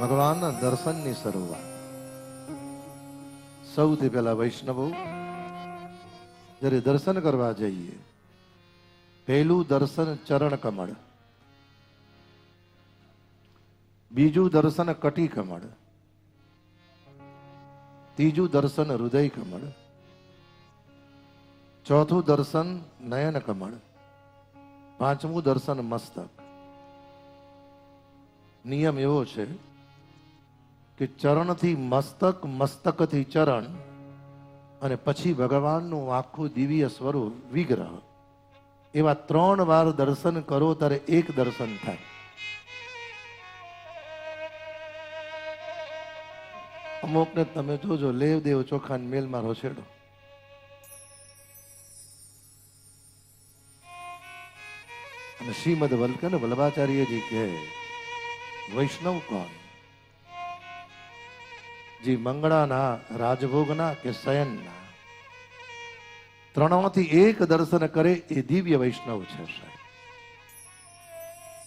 ભગવાનના દર્શનની શરૂઆત. સૌથી પહેલા વૈષ્ણવો, જ્યારે દર્શન કરવા જઈએ, પહેલું દર્શન ચરણ કમળ, બીજું દર્શન કટી કમળ, ત્રીજું દર્શન હૃદય કમળ, ચોથું દર્શન નયન કમળ, પાંચમું દર્શન મસ્તક. નિયમ એવો છે કે ચરણથી મસ્તક, મસ્તકથી ચરણ અને પછી ભગવાનનું આખું દિવ્ય સ્વરૂપ વિગ્રહ. એવા ત્રણ વાર દર્શન કરો ત્યારે એક દર્શન થાય. અમુકને તમે જોજો લેવ દેવ ચોખા મેલમાં રોછેડો અને શ્રીમદ વલ્કન વલ્લભાચાર્યજી કહે, વૈષ્ણવ કોણ? જે મંગળાના રાજભોગના કે શયનના? ત્રણોથી એક દર્શન કરે એ દિવ્ય વૈષ્ણવ છે સાહેબ.